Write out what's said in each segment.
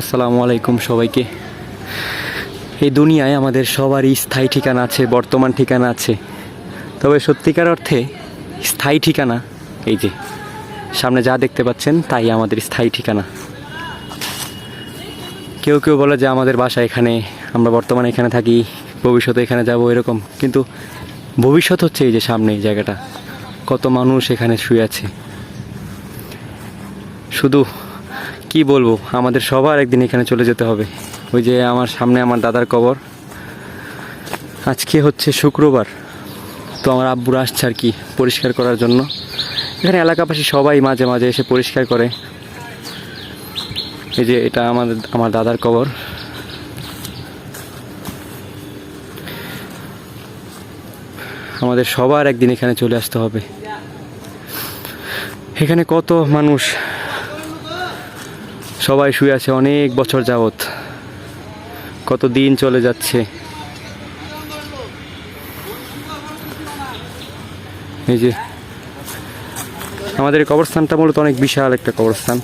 আসসালামু আলাইকুম সবাইকে। এই দুনিয়ায় আমাদের সবারই স্থায়ী ঠিকানা আছে, বর্তমান ঠিকানা আছে। তবে সত্যিকার অর্থে স্থায়ী ঠিকানা, এই যে সামনে যা দেখতে পাচ্ছেন তাই আমাদের স্থায়ী ঠিকানা। কেউ কেউ বলে যে আমাদের বাসা এখানে, আমরা বর্তমানে এখানে থাকি, ভবিষ্যতে এখানে যাব এরকম। কিন্তু ভবিষ্যৎ হচ্ছে এই যে সামনে এই জায়গাটা। কত মানুষ এখানে শুয়ে আছে। শুধু কি বলব? আমাদের সবার একদিন এখানে চলে যেতে হবে। ওই যে আমার সামনে আমার দাদার কবর। আজকে হচ্ছে শুক্রবার। তো আমার আব্বুরা আসছে আর কি পরিষ্কার করার জন্য। এখানে এলাকাবাসী সবাই মাঝে মাঝে এসে পরিষ্কার করে। এই যে এটা আমাদের আমার দাদার কবর। আমাদের সবার একদিন এখানে চলে আসতে হবে। এখানে কত মানুষ? সবাই শুয়ে আছে অনেক বছর যাবত কত দিন চলে যাচ্ছে। এই যে, আমাদের এই কবরস্থানটা মূলত অনেক বিশাল একটা কবরস্থান।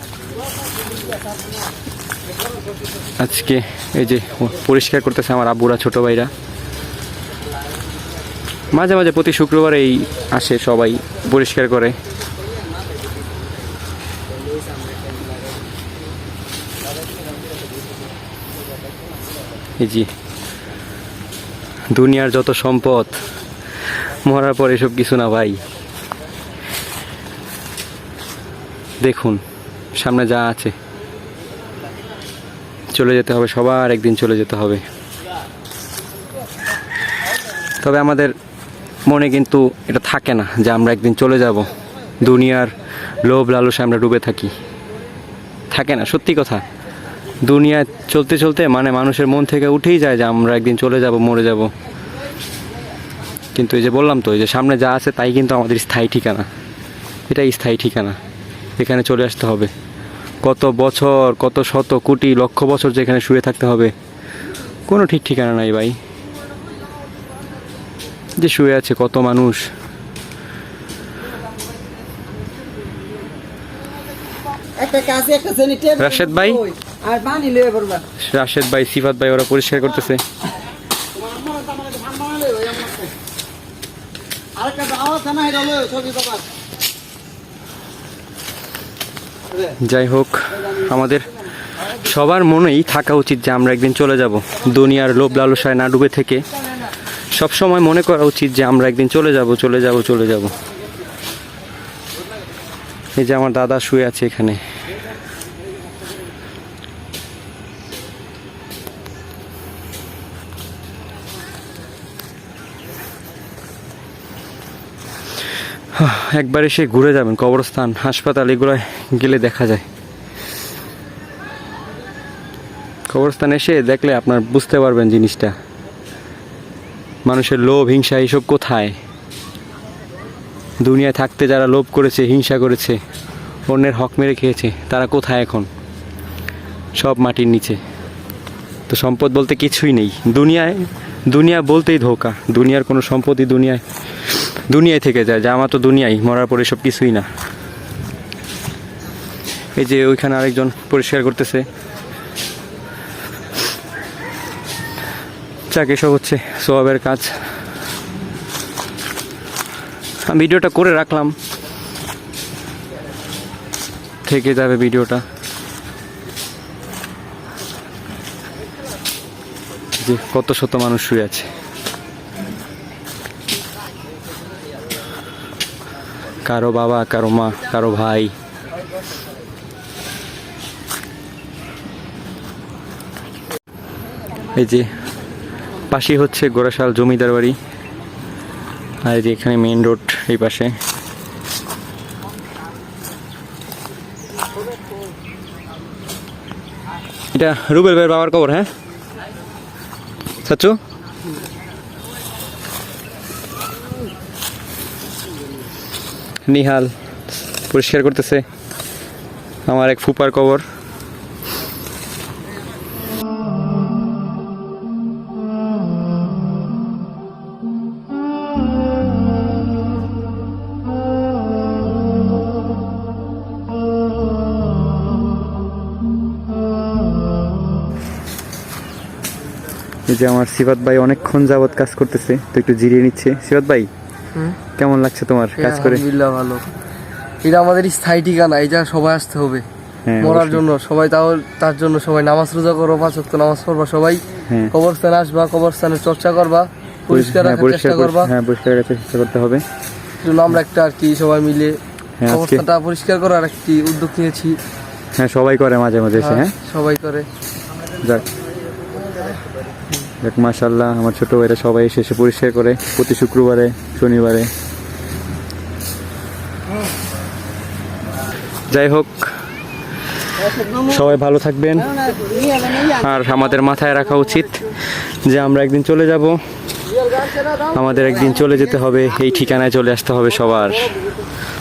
আজকে এই যে পরিষ্কার করতেছে আমার আব্বুরা, ছোট ভাইরা। মাঝে মাঝে প্রতি শুক্রবার এই আসে সবাই পরিষ্কার করে। জি। দুনিয়ার যত সম্পদ, মরার পর এসব কিছু না ভাই। দেখুন, সামনে যা আছে। চলে যেতে হবে, সবার একদিন চলে যেতে হবে। তবে আমাদের মনে কিন্তু এটা থাকে না যে আমরা একদিন চলে যাব। দুনিয়ার লোভ লালসে আমরা ডুবে থাকি। থাকে না, সত্যি কথা। দুনিয়ায় চলতে চলতে মানে মানুষের মন থেকে উঠেই যায় যে আমরা একদিন চলে যাব মরে যাব। কিন্তু এই যে বললাম তো এই যে সামনে যা আছে তাই কিন্তু আমাদের স্থায়ী ঠিকানা। এটাই স্থায়ী ঠিকানা। এখানে চলে আসতে হবে। কত বছর কত শত কোটি লক্ষ বছর যেখানে শুয়ে থাকতে হবে কোনো ঠিক ঠিকানা নাই ভাই। যে শুয়ে আছে কত মানুষ। রাশেদ ভাই? আর পানি লয়ে পড়বা। রাশেদ ভাই সিফাত ভাই ওরা পরিষ্কার করতেছে। যাই হোক আমাদের সবার মনেই থাকা উচিত যে আমরা একদিন চলে যাব। দুনিয়ার লোভ লালসায় না ডুবে থেকে। সব সময় মনে করা উচিত যে আমরা একদিন চলে যাব চলে যাব চলে যাব। এই যে আমার দাদা শুয়ে আছে এখানে। একবার এসে ঘুরে যাবেন, কবরস্থান, হাসপাতাল, এগুলোয় গেলে দেখা যায়। কবরস্থান এসে দেখলে আপনার বুঝতে পারবেন জিনিসটা। মানুষের লোভ, হিংসা এইসব কোথায়? দুনিয়ায় থাকতে যারা লোভ করেছে, হিংসা করেছে, অন্যের হক মেরে খেয়েছে, তারা কোথায় এখন? সব মাটির নিচে। তো সম্পদ বলতে কিছুই নেই। দুনিয়ায়, দুনিয়া বলতেই ধোকা। দুনিয়ার কোনো সম্পদই দুনিয়ায় দুনিয়ায় থেকে যায় আমার তো দুনিয়াই, মরার পরে সব কিছুই না। এই যে ওইখানে আরেকজন পরিষ্কার করতেছে। যাক এসব হচ্ছে, সোয়াবের কাজ। ভিডিওটা করে রাখলাম। থেকে যাবে ভিডিওটা। যে কত শত মানুষ শুয়ে আছে। কারও বাবা, কারও মা, কারও ভাই। এই যে পাশেই হচ্ছে গোড়াশাল জমিদার বাড়ি। আর এই যে এখানে মেইন রোড এই পাশে। এটা রুবেল ভাইয়ের বাবার কবর হ্যাঁ? চাচু? নিহাল পরিষ্কার করতেছে আমার এক ফুপার কবর। যে আমার সিবাত ভাই অনেকক্ষণ যাবৎ কাজ করতেছে, তো একটু জিরিয়ে নিচ্ছে। সিবাত ভাই? কেমন লাগছে তোমার কাজ করে? আলহামদুলিল্লাহ ভালো। এটা আমাদের স্থায়ী ঠিকানা এই জায়গায় সবাই আসতে হবে। হ্যাঁ মরার জন্য সবাই তাও তার জন্য সবাই নামাজ রোজা করব পাঁচ ওয়াক্ত নামাজ পড়বা সবাই। হ্যাঁ। কবরস্থানে আসবা কবরস্থানের চর্চা করবা পরিষ্কার হ্যাঁ, রাখার চেষ্টা করবা। হ্যাঁ পরিষ্কার রাখার চেষ্টা করতে হবে। জন্য আমরা একটা আর কি সবাই মিলে হ্যাঁ, কবরস্থানটা পরিষ্কার করার একটি উদ্যোগ নিয়েছি। হ্যাঁ সবাই করে মাঝে মাঝে হ্যাঁ? সবাই করে। যাক। যাক মাশাল্লাহ আমার ছোট ভাইরা সবাই এসে এসে পরিষ্কার করে প্রতি শুক্রবারে, শনিবারে। যাই হোক, সবাই ভালো থাকবেন। আর আমাদের মাথায় রাখা উচিত যে আমরা একদিন চলে যাব। আমাদের একদিন চলে যেতে হবে, এই ঠিকানায় চলে আসতে হবে সবার।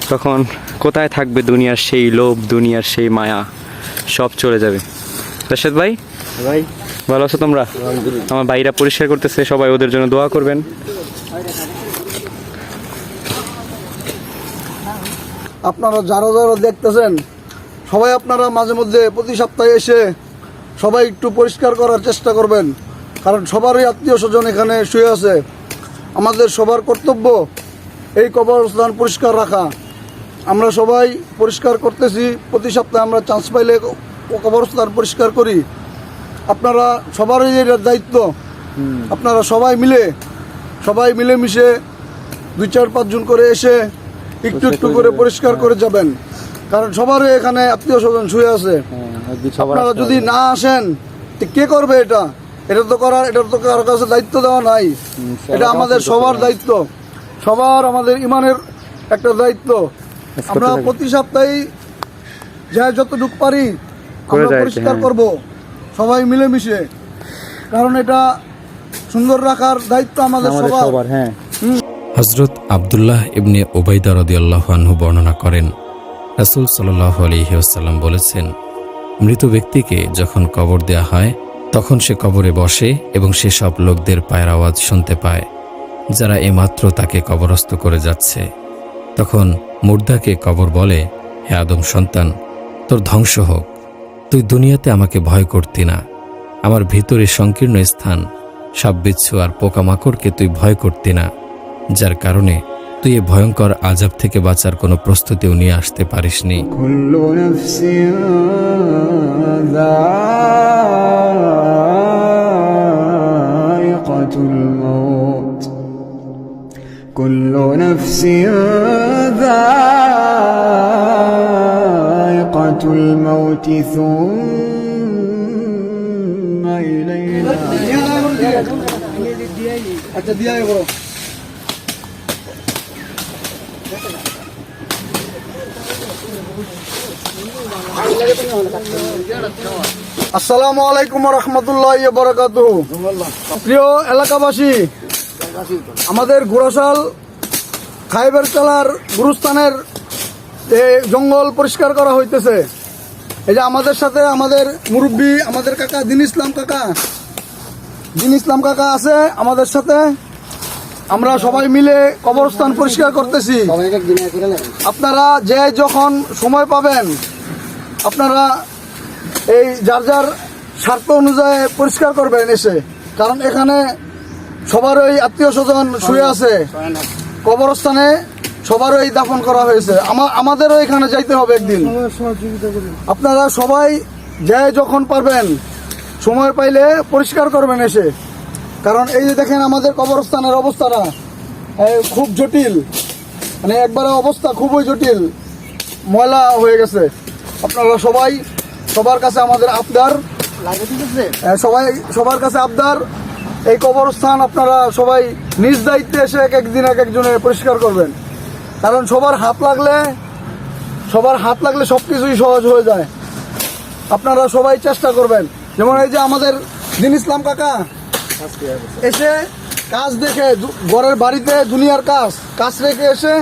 তখন কোথায় থাকবে দুনিয়ার সেই লোভ, দুনিয়ার সেই মায়া, সব চলে যাবে। রাশেদ ভাই? ভাই। ভালো আছো তোমরা? আমার ভাইরা পরিষ্কার করতেছে সবাই ওদের জন্য দোয়া করবেন। আপনারা যারা যারা দেখতেছেন সবাই আপনারা মাঝে মধ্যে প্রতি সপ্তাহে এসে সবাই একটু পরিষ্কার করার চেষ্টা করবেন কারণ সবারই আত্মীয় স্বজন এখানে শুয়ে আছে। আমাদের সবার কর্তব্য এই কবরস্থান পরিষ্কার রাখা। আমরা সবাই পরিষ্কার করতেছি প্রতি সপ্তাহে আমরা চান্স পাইলে কবরস্থান পরিষ্কার করি। আপনারা সবারই এর দায়িত্ব আপনারা সবাই মিলে সবাই মিলেমিশে দুই চার পাঁচজন করে এসে একটু একটু করে পরিষ্কার করে যাবেন। কারণ সবারই এখানে আত্মীয় স্বজন শুয়ে আছে। আপনারা যদি না আসেন তো কে করবে এটা? এটা তো করার এটা তো কারও কাছে দায়িত্ব দেওয়া নাই। এটা আমাদের সবার দায়িত্ব। সবার আমাদের ইমানের একটা দায়িত্ব। আমরা প্রতি সপ্তাহে যা যতটুকু পারি আমরা পরিষ্কার হ্যাঁ। করব। সবাই মিলেমিশে কারণ এটা সুন্দর রাখার দায়িত্ব আমাদের সবার। হ্যাঁ। হজরত আবদুল্লাহ ইবনে ওবাইদা রদিয়াল্লাহ আনহু বর্ণনা করেন রাসুল সাল্লাহ আলহিউসাল্লাম বলেছেন মৃত ব্যক্তিকে যখন কবর দেয়া হয় তখন সে কবরে বসে এবং সে সব লোকদের পায়ের আওয়াজ শুনতে পায় যারা এমাত্র তাকে কবরস্থ করে যাচ্ছে। তখন মুর্দাকে কবর বলে হে আদম সন্তান তোর ধ্বংস হোক। তুই দুনিয়াতে আমাকে ভয় করতি না। আমার ভিতরে সংকীর্ণ স্থান, সব বিচ্ছু আর পোকামাকড়কে তুই ভয় করতি না। যার কারণে তুই এ ভয়ঙ্কর আজাব থেকে বাঁচার কোনো প্রস্তুতিও নিয়ে আসতে পারিসনি। কুল্লু নফসি ذائقة الموت كل نفس ذائقة الموت ثم إلينا আচ্ছা দিয়া বলো আসসালামু আলাইকুম রহমতুল্লাহ বরকাত প্রিয় এলাকাবাসী আমাদের ঘোড়াশাল খাইবার চালার গুরুস্থানের এ জঙ্গল পরিষ্কার করা হইতেছে। এই যে আমাদের সাথে আমাদের মুরব্বী, আমাদের কাকা দিন ইসলাম কাকা। দিন ইসলাম কাকা আছে আমাদের সাথে। আমরা সবাই মিলে কবরস্থান পরিষ্কার করতেছি। আপনারা যে যখন সময় পাবেন, আপনারা এই যার যার স্বার্থ অনুযায়ী পরিষ্কার করবেন এসে। কারণ এখানে সবারই আত্মীয় স্বজন শুয়ে আছে। কবরস্থানে সবারই দাফন করা হয়েছে। আমা- আমাদেরও এখানে যাইতে হবে একদিন। আপনারা সবাই যে যখন পারবেন, সময় পাইলে পরিষ্কার করবেন এসে। কারণ এই যে দেখেন আমাদের কবরস্থানের অবস্থাটা এই খুব জটিল। মানে একবারে অবস্থা খুবই জটিল। ময়লা হয়ে গেছে। আপনারা সবাই, সবার কাছে আমাদের আবদার। সবাই, সবার কাছে আবদার। এই কবরস্থান আপনারা সবাই নিজ দায়িত্বে এসে এক একদিন এক একজনে পরিষ্কার করবেন। কারণ সবার হাত লাগলে সবার হাত লাগলে সব কিছুই সহজ হয়ে যায়। আপনারা সবাই চেষ্টা করবেন। যেমন এই যে আমাদের দিন ইসলাম কাকা এসে কাজ দেখে ঘরের বাড়িতে দুনিয়ার কাজ কাজ রেখে এসে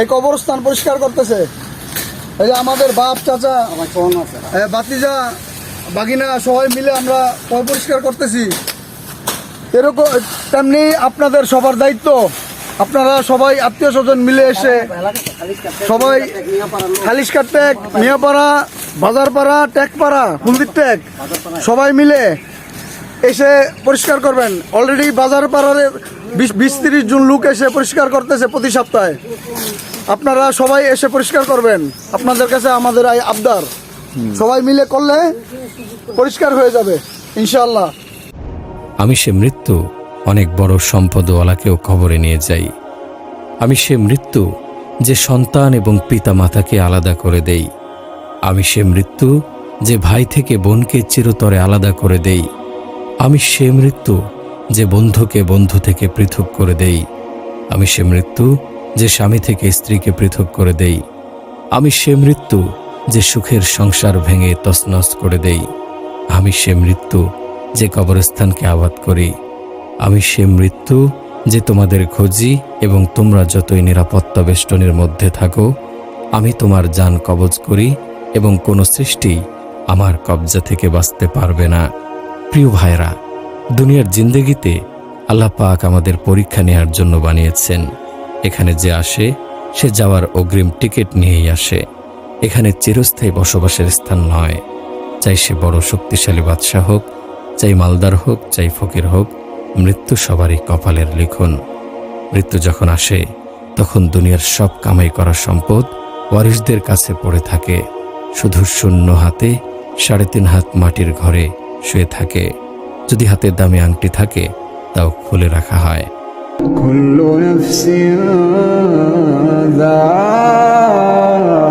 এই কবরস্থান পরিষ্কার করতেছে। এই যে আমাদের বাপ চাচা বাতিজা বাগিনা সবাই মিলে আমরা পরিষ্কার করতেছি। এরকম তেমনি আপনাদের সবার দায়িত্ব। আপনারা সবাই আত্মীয় স্বজন মিলে এসে সবাই খালিশকার টেক মিয়াপাড়া, বাজারপাড়া, টেকপাড়া কুলদির টেক সবাই মিলে এসে পরিষ্কার করবেন। অলরেডি বাজার পাড়ারে বিশ তিরিশ জন লোক এসে পরিষ্কার করতেছে প্রতি সপ্তাহে। আপনারা সবাই এসে পরিষ্কার করবেন। আপনাদের কাছে আমাদের এই আবদার। সবাই মিলে করলে পরিষ্কার হয়ে যাবে, ইনশাআল্লাহ। আমি সে মৃত্যু অনেক বড় সম্পদওয়ালাকেও খবরে নিয়ে যাই। আমি সে মৃত্যু যে সন্তান এবং পিতা মাতাকে আলাদা করে দেই। আমি সে মৃত্যু যে ভাই থেকে বোনকে চিরতরে আলাদা করে দেই। আমি সে মৃত্যু যে বন্ধুকে বন্ধু থেকে পৃথক করে দেই। আমি সে মৃত্যু যে স্বামী থেকে স্ত্রীকে পৃথক করে দেই। আমি সে মৃত্যু যে সুখের সংসার ভেঙে তছনছ করে দেই। আমি সে মৃত্যু যে কবরস্থানকে আবাদ করি। আমি সে মৃত্যু যে তোমাদের খোঁজি এবং তোমরা যতই নিরাপত্তা বেষ্টনের মধ্যে থাকো, আমি তোমার যান কবজ করি এবং কোনো সৃষ্টি আমার কবজা থেকে বাঁচতে পারবে না। প্রিয় ভাইরা দুনিয়ার জিন্দেগিতে আল্লাহ পাক আমাদের পরীক্ষা নেয়ার জন্য বানিয়েছেন। এখানে যে আসে, সে যাওয়ার অগ্রিম টিকিট নিয়েই আসে। এখানে চিরস্থায়ী বসবাসের স্থান নয়। চাই সে বড় শক্তিশালী বাদশাহ হোক, চাই মালদার হোক, চাই ফকির হোক মৃত্যু সবারই কপালের লিখন মৃত্যু যখন আসে তখন দুনিয়ার সব কামাই করা সম্পদ ওয়ারিসদের কাছে পড়ে থাকে শুধু শূন্য হাতে সাড়ে তিন হাত মাটির ঘরে শুয়ে থাকে যদি হাতে দামি আংটি থাকে তাও খুলে রাখা হয় كل نفس ذائقة